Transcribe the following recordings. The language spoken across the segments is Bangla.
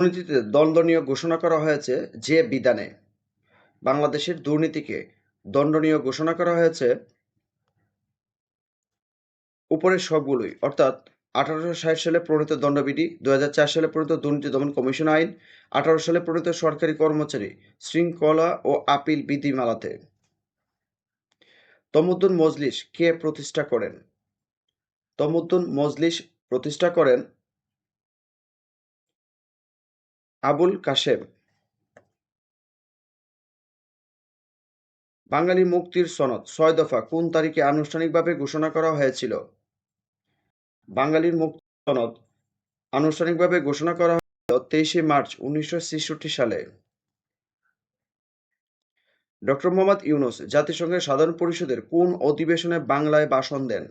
দুর্নীতিতে দণ্ডনীয় ঘোষণা করা হয়েছে যে বিধানে। বাংলাদেশের দুর্নীতিকে দণ্ডনীয় ঘোষণা করা হয়েছে উপরের সবগুলোই। অর্থাৎ আঠারোশো ষাট সালে প্রণীত দণ্ডবিধি দু সালে প্রণীত দুর্নীতি দমন কমিশন আইন, আঠারো সালে প্রণীত সরকারি কর্মচারী, শৃঙ্খলা ও আপিল বিধিমালাতে। তমুদ্দুন মজলিস কে প্রতিষ্ঠা করেন? তমুদ্দুন মজলিস প্রতিষ্ঠা করেন আবুল কাশেম। বাঙালি মুক্তির সনদ, ছয় দফা, কোন তারিখে আনুষ্ঠানিকভাবে ঘোষণা করা হয়েছিল? বাঙালির মুক্তি সনদ আনুষ্ঠানিকভাবে ঘোষণা করা হয়েছিল তেইশে মার্চ উনিশশো ছেষট্টি সালে। ডক্টর মোহাম্মদ ইউনুস, জাতিসংঘের সাধারণ পরিষদের কোন অধিবেশনে বাংলায় ভাষণ দেন?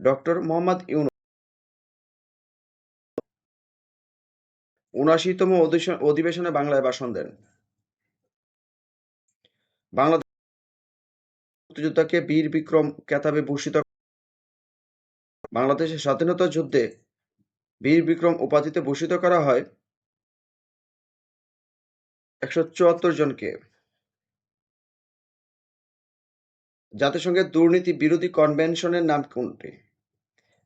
ডক্টর মোহাম্মদ ইউনুস উনআশিতম অধিবেশনে বাংলায় ভাষণ দেন। বাংলাদেশ মুক্তিযোদ্ধাকে বীর বিক্রম খেতাবে ভূষিত বাংলাদেশের স্বাধীনতা যুদ্ধে বীর বিক্রম উপাধিতে ভূষিত করা হয় একশো চুয়াত্তর জনকে। জাতিসংঘের দুর্নীতি বিরোধী কনভেনশনের নাম কোনটি?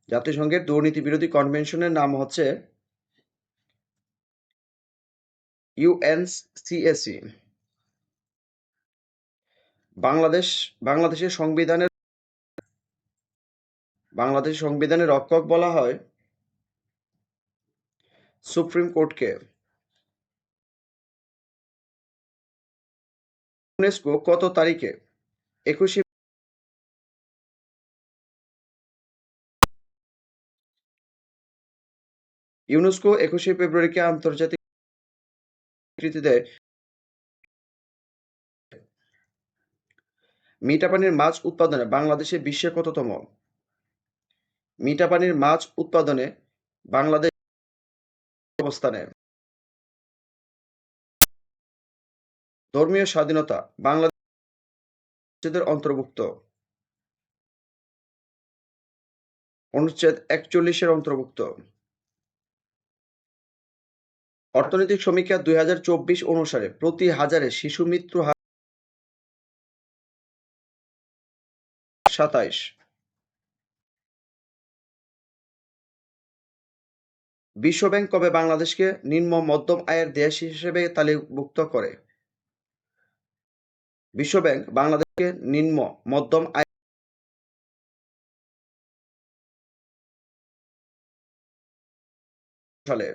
জাতিসংঘের দুর্নীতি বিরোধী কনভেনশনের নাম হচ্ছে ইউএনসিএসি বাংলাদেশ, বাংলাদেশের সংবিধানের বাংলাদেশ সংবিধানের রক্ষক বলা হয় সুপ্রিম কোর্টকে। ইউনেস্কো কত তারিখে? একুশে ইউনেস্কো একুশে ফেব্রুয়ারিকে আন্তর্জাতিক স্বীকৃতি দেয় মিঠা পানির মাছ উৎপাদনে বাংলাদেশে বিশ্বে কততম? মিঠা পানির মাছ উৎপাদনে বাংলাদেশ অবস্থানে। ধর্মীয় স্বাধীনতা বাংলাদেশের অন্তর্ভুক্ত। অনুচ্ছেদ একচল্লিশের অন্তর্ভুক্ত। অর্থনৈতিক সমীক্ষা দুই হাজার চব্বিশ অনুসারে প্রতি হাজারে শিশু মৃত্যু হার সাতাইশ। বিশ্বব্যাংক কবে বাংলাদেশকে নিম্ন মধ্যম আয়ের দেশ হিসেবে তালিকাভুক্ত করে? বিশ্বব্যাংক বাংলাদেশকে নিম্ন মধ্যম আয় সালে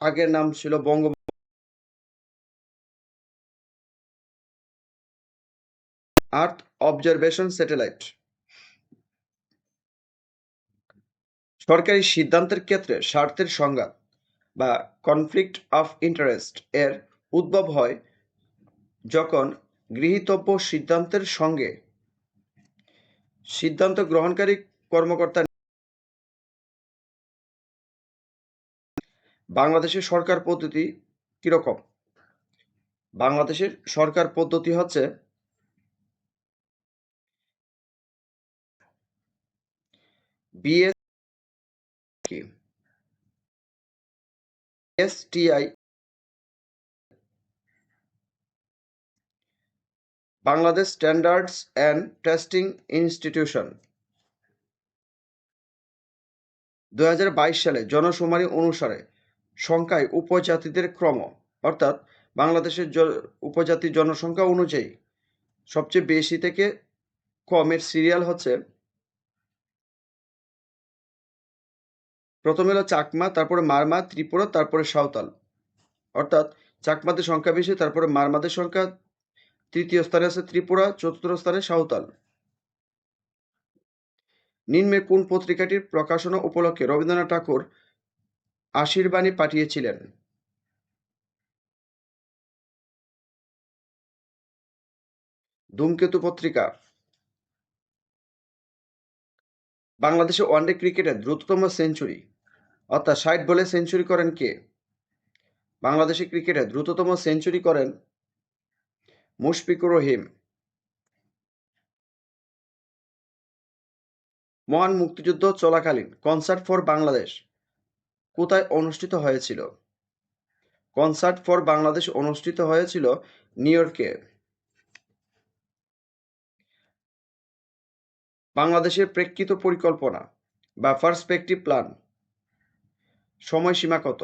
আগের নাম ছিল বঙ্গ আর্থ অবজারভেশন স্যাটেলাইট। সরকারি সিদ্ধান্তের ক্ষেত্রে স্বার্থের সংঘাত বা কনফ্লিক্ট অফ ইন্টারেস্ট এর উদ্ভব হয় যখন গৃহীতব্য সিদ্ধান্তের সঙ্গে সিদ্ধান্ত গ্রহণকারী কর্মকর্তা বাংলাদেশের সরকার পদ্ধতি কীরকম? বাংলাদেশের সরকার পদ্ধতি হচ্ছে BS STI Bangladesh standards and testing institution দু হাজার বাইশ সালে জনশুমারি অনুসারে সংখ্যায় উপজাতিদের ক্রম, অর্থাৎ বাংলাদেশের উপজাতির জনসংখ্যা অনুযায়ী সবচেয়ে বেশি থেকে কমের সিরিয়াল হচ্ছে প্রথমে হলো চাকমা, তারপরে মারমা, ত্রিপুরা, তারপরে সাঁওতাল। অর্থাৎ চাকমাদের সংখ্যা বেশি, তারপরে মারমাদের সংখ্যা তৃতীয় স্থানে আছে ত্রিপুরা, চতুর্থ স্থানে সাঁওতাল। নিম্নে কোন পত্রিকাটির প্রকাশনা উপলক্ষে রবীন্দ্রনাথ ঠাকুর আশীর্বাণী পাঠিয়েছিলেন। ধূমকেতু পত্রিকা। বাংলাদেশে ওয়ানডে ক্রিকেটে দ্রুততম সেঞ্চুরি। অর্থাৎ ষাট বলে সেঞ্চুরি করেন কে? বাংলাদেশি ক্রিকেটে দ্রুততম সেঞ্চুরি করেন মুশফিকুর রহিম। মহান মুক্তিযুদ্ধ চলাকালীন কনসার্ট ফর বাংলাদেশ। কোথায় অনুষ্ঠিত হয়েছিল? কনসার্ট ফর বাংলাদেশ অনুষ্ঠিত হয়েছিল নিউ ইয়র্কে। বাংলাদেশের প্রেক্ষিত পরিকল্পনা বা পার্সপেক্টিভ প্ল্যান সময়সীমা কত?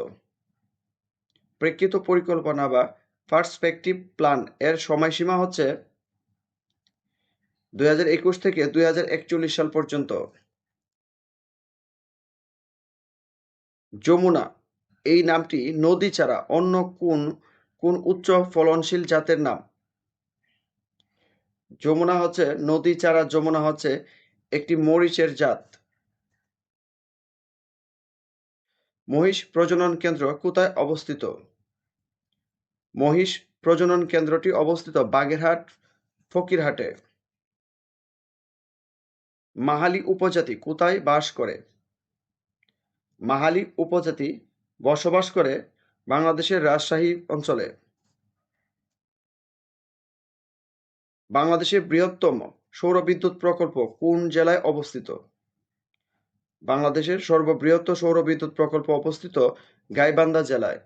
প্রেক্ষিত পরিকল্পনা বা পার্সপেক্টিভ প্ল্যান এর সময়সীমা হচ্ছে দুই হাজার একুশ থেকে দুই হাজার একচল্লিশ সাল পর্যন্ত। যমুনা, এই নামটি নদী ছাড়া অন্য কোন কোন উচ্চ ফলনশীল জাতের নাম? যমুনা হচ্ছে, নদী ছাড়া যমুনা হচ্ছে একটি মরিচের জাত। মহিষ প্রজনন কেন্দ্র কোথায় অবস্থিত? মহিষ প্রজনন কেন্দ্রটি অবস্থিত বাগেরহাট, ফকিরহাটে। মাহালি উপজাতি কোথায় বাস করে? মাহালি উপজাতি বসবাস করে বাংলাদেশের রাজশাহী অঞ্চলে। বাংলাদেশের বৃহত্তম সৌরবিদ্যুৎ প্রকল্প কোন জেলায় অবস্থিত? বাংলাদেশের সর্ববৃহৎ সৌরবিদ্যুৎ প্রকল্প অবস্থিত গাইবান্ধা জেলায়।